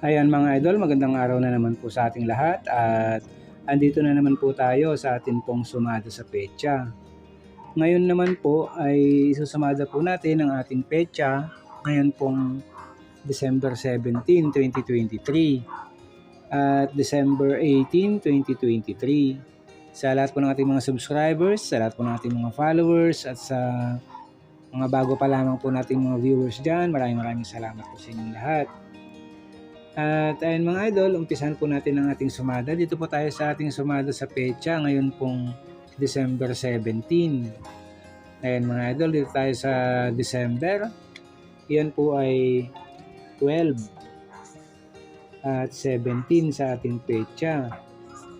Ayan mga idol, magandang araw na naman po sa ating lahat at andito na naman po tayo sa atin pong sumada sa pecha. Ngayon naman po ay isusumada po natin ang ating pecha ngayon pong December 17, 2023 at December 18, 2023. Sa lahat po ng ating mga subscribers, sa lahat po ng ating mga followers at sa mga bago pa lamang po nating mga viewers dyan, maraming maraming salamat po sa inyong lahat. At ayun mga idol, umpisahan po natin ang ating sumada. Dito po tayo sa ating sumada sa pecha ngayon pong December 17. Ayun mga idol, dito tayo sa December. Yan po ay 12 at 17 sa ating pecha.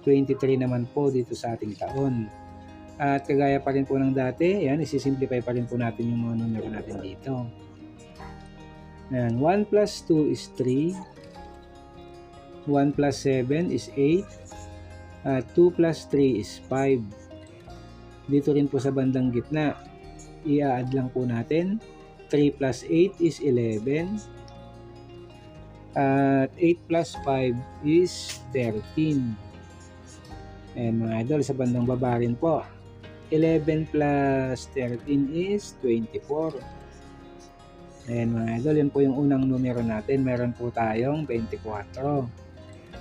23 naman po dito sa ating taon. At kagaya pa rin po ng dati, yan, isisimplify pa rin po natin yung mga numero natin dito. Yan, 1 plus 2 is 3. 1 plus 7 is 8. At 2 plus 3 is 5. Dito rin po sa bandang gitna, i-add lang po natin. 3 plus 8 is 11. At 8 plus 5 is 13. Ayan mga idol, sa bandang baba rin po. 11 plus 13 is 24. Ayan mga idol, yun po yung unang numero natin. Meron po tayong 24.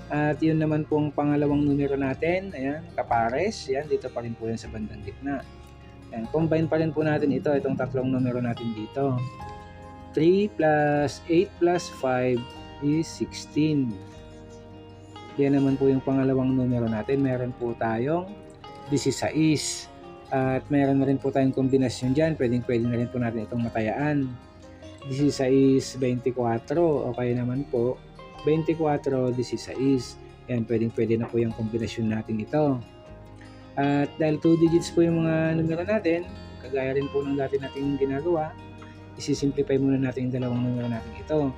At yun naman pong pangalawang numero natin, ayan, kapares, yan, dito pa rin po yan sa bandang gitna. Ayan, combine pa rin po natin ito, itong tatlong numero natin dito. 3 plus 8 plus 5 is 16. Yan naman po yung pangalawang numero natin. Meron po tayong 16. At meron na rin po tayong kombinasyon dyan. Pwedeng pwede na rin po natin itong matayaan. 16, 24 o kaya naman po 24, 16. Yan, pwedeng pwede na po yung kombinasyon natin ito. At dahil 2 digits po yung mga numero natin, kagaya rin po ng dati nating ginagawa, isisimplify muna natin yung dalawang numero natin ito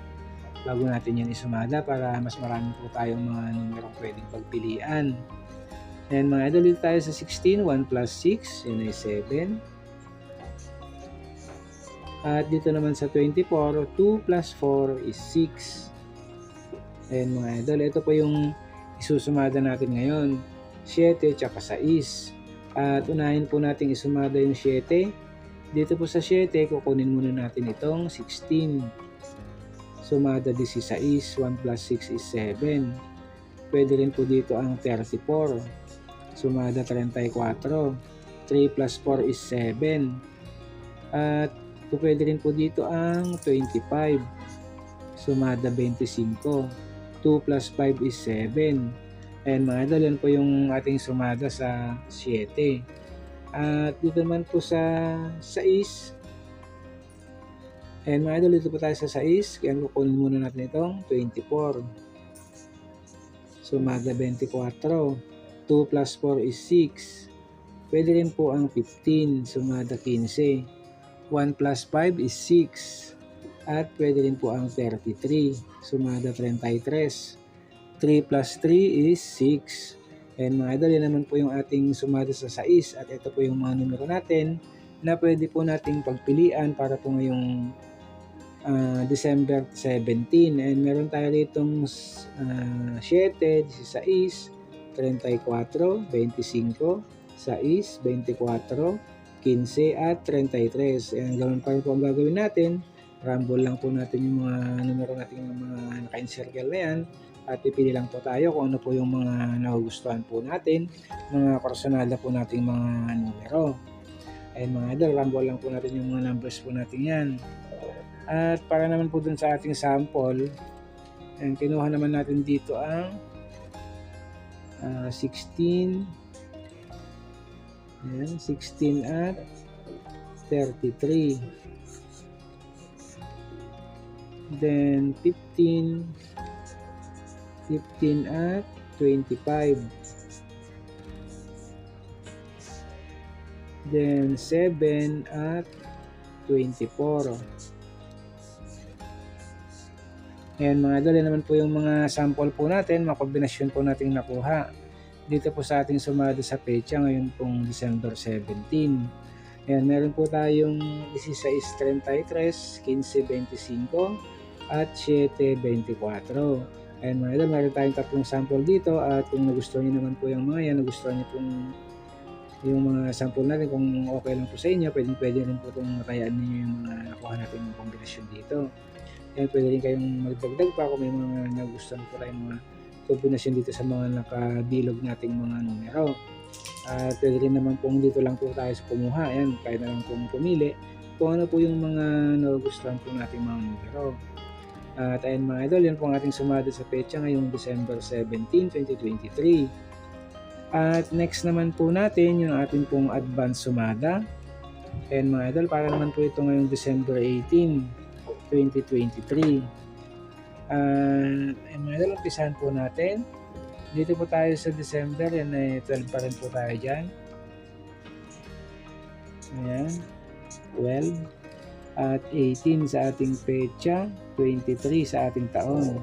bago natin yan isumada para mas marami po tayong mga numerong pwedeng pagpilian. And mga idol, dito tayo sa 16, 1 plus 6, yun ay 7. At dito naman sa 24, 2 plus 4 is 6. Ayan mga idol, ito po yung isusumada natin ngayon. 7 tsaka 6. At unahin po natin isumada yung 7. Dito po sa 7, kukunin muna natin itong 16. Sumada 16, 1 plus 6 is 7. Pwede rin po dito ang 34. Sumada 34. 3 plus 4 is 7. At pwede rin po dito ang 25. Sumada 25. 2 plus 5 is 7. And mga idol, yan po yung ating sumada sa 7. At dito naman po sa 6. And mga idol, dito po tayo sa 6. Kaya kukunin muna natin itong 24. Sumada 24. 2 plus 4 is 6. Pwede rin po ang 15. Sumada 15. 1 plus 5 is 6. At pwede rin po ang 33. Sumada 33. 3 plus 3 is 6. And mga idol, yan naman po yung ating sumada sa 6. At ito po yung mga numero natin na pwede po nating pagpilian para po ngayong uh, December 17. And meron tayo ditong uh, 7, 16, 34, 25, 6, 24, 15 at 33. And ganoon pa rin po ang gagawin natin rumble lang po natin yung mga numero natin yung mga naka-encircle na yan. At pipili lang po tayo kung ano po yung mga nagugustuhan po natin. Mga personal po nating mga numero. Ay mga idol rumble lang po natin yung mga numbers po natin yan. At para naman po dun sa ating sample and kinuha naman natin dito ang uh, 16 yan, 16 at 33 then 15 15 at 25 then 7 at 24 Ayan mga idol, yan naman po yung mga sample po natin, mga kombinasyon po natin nakuha. Dito po sa ating sumada sa pecha ngayon pong December 17. Ayan, meron po tayong 16.33, 15.25, at 7.24. Ayan mga idol, meron tayong tatlong sample dito at kung nagustuhan niyo naman po yung mga yan, nagustuhan niyo pong yung mga sample natin, kung okay lang po sa inyo, pwede, pwede rin po itong matayaan ninyo yung mga nakuha natin yung kombinasyon dito. Ayan, pwede rin kayong magdagdag pa kung may mga nagustuhan po tayong mga kombinasyon dito sa mga nakabilog nating mga numero. At pwede rin naman pong dito lang po tayo sa kumuha. Ayan, kaya na lang pong pumili kung ano po yung mga nagustuhan po nating mga numero. At ayun mga idol, yan po ang ating sumada sa petsa ngayong December 17, 2023. At next naman po natin yung ating pong advance sumada. Ayan mga idol, para naman po ito ngayong December 18, 2023. At ayun mga idol, umpisahan po natin. Dito po tayo sa December, yan ay 12 pa rin po tayo dyan. Ayan, 12 at 18 sa ating petsa, 23 sa ating taon.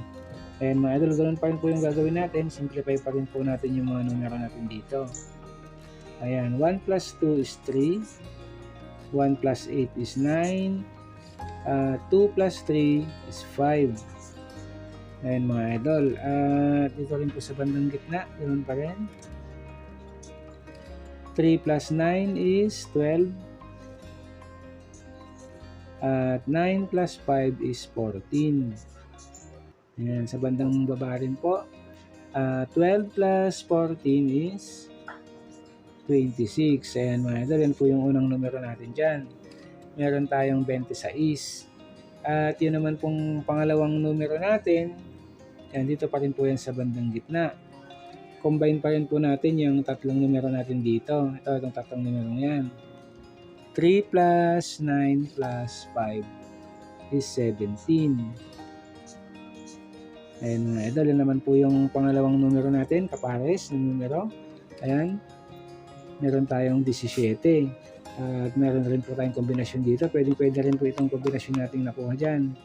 Ayan mga idol, ganun pa rin po yung gagawin natin. Simplify pa rin po natin yung mga numero natin dito. Ayan, 1 plus 2 is 3. 1 plus 8 is 9. Uh, 2 plus 3 is 5. Ayan mga idol. At dito rin po sa bandang gitna, ganun pa rin. 3 plus 9 is 12. At 9 plus 5 is 14. Ayan, sa bandang baba rin po. Uh, 12 plus 14 is 26. Ayan mga idol, yan po yung unang numero natin dyan. Meron tayong 26. At yun naman pong pangalawang numero natin. Yan, dito pa rin po yan sa bandang gitna. Combine pa rin po natin yung tatlong numero natin dito. Ito, itong tatlong numero yan. 3 plus 9 plus 5 is 17. Ayan mga idol, naman po yung pangalawang numero natin, kapares ng numero. Ayan, meron tayong 17. At meron rin po tayong kombinasyon dito. Pwede, pwede rin po itong kombinasyon nating nakuha dyan.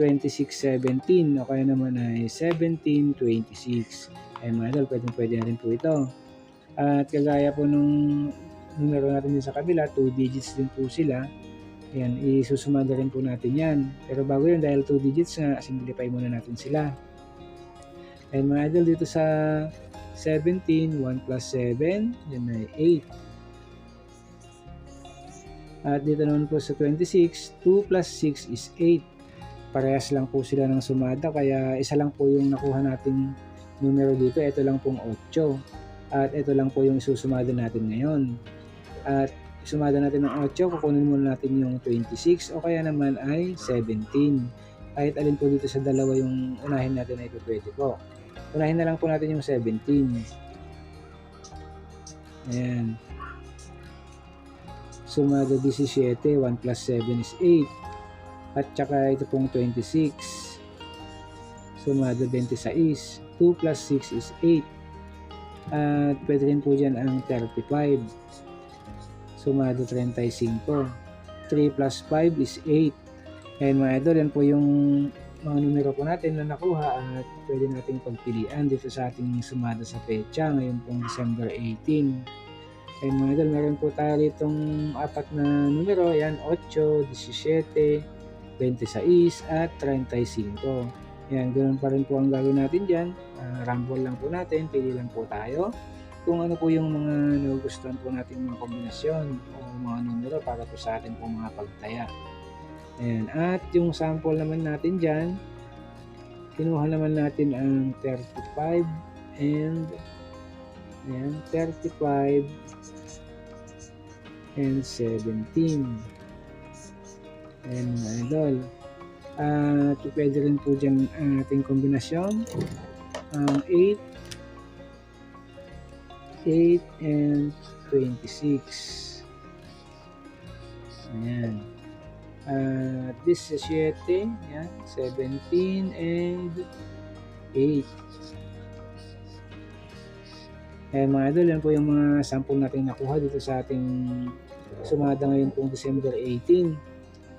26-17 o kaya naman ay 17-26. Ayan mga idol, pwede, pwede rin po ito. At kagaya po nung numero natin din sa kabila, 2 digits din po sila. Ayan, isusumada rin po natin yan. Pero bago yun, dahil 2 digits nga, simplify muna natin sila. And mga idol, dito sa 17, 1 plus 7, yan ay 8. At dito naman po sa 26, 2 plus 6 is 8. Parehas lang po sila ng sumada, kaya isa lang po yung nakuha nating numero dito. Ito lang pong 8. At ito lang po yung isusumada natin ngayon. At sumada natin ng 8, kukunin muna natin yung 26 o kaya naman ay 17. Kahit alin po dito sa dalawa yung unahin natin na ito pwede po. Unahin na lang po natin yung 17. Ayan. Sumada 17, 1 plus 7 is 8. At saka ito pong 26. Sumada 26. 2 plus 6 is 8. At pwede rin po dyan ang 35 sumado 35. 3 plus 5 is 8. And mga idol, yan po yung mga numero po natin na nakuha at pwede nating pagpilian dito sa ating sumada sa pecha ngayon pong December 18. And mga idol, meron po tayo itong apat na numero. Yan, 8, 17, 26 at 35. Yan, ganoon pa rin po ang gagawin natin dyan. Uh, rumble lang po natin, pili lang po tayo kung ano po yung mga nagugustuhan po natin mga kombinasyon o mga numero para po sa atin po mga pagtaya. Ayan. At yung sample naman natin dyan, kinuha naman natin ang 35 and ayan, 35 and 17. Ayan mga idol. At pwede rin po dyan ang ating kombinasyon. Ang uh, 8 8 and 26. Ayan. At uh, this is 7, yan, 17 and 8. Ayan mga idol, yan po yung mga sample natin nakuha dito sa ating sumada ngayon pong December 18.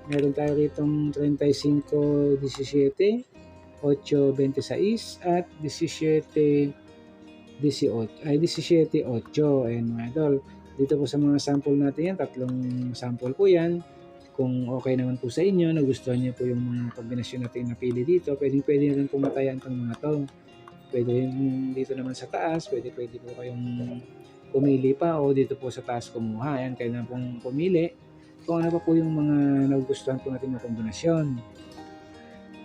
Meron tayo ritong 35, 17, 8, 26 at 17, 18, ay 17, 8. Ayan mga idol. Dito po sa mga sample natin yan, tatlong sample po yan. kung okay naman po sa inyo, nagustuhan niyo po yung mga kombinasyon natin napili dito, pwedeng pwede na rin pong matayan itong mga to. Pwede rin dito naman sa taas, pwede pwede po kayong pumili pa o dito po sa taas kumuha. Ayan, kayo na pong pumili kung ano pa po yung mga nagugustuhan po natin na kombinasyon.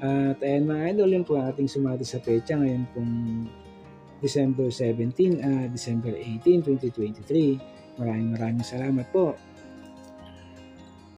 At ayan mga idol, yun po ang ating sumado sa pecha ngayon pong December 17, ah December 18, 2023. Maraming maraming salamat po.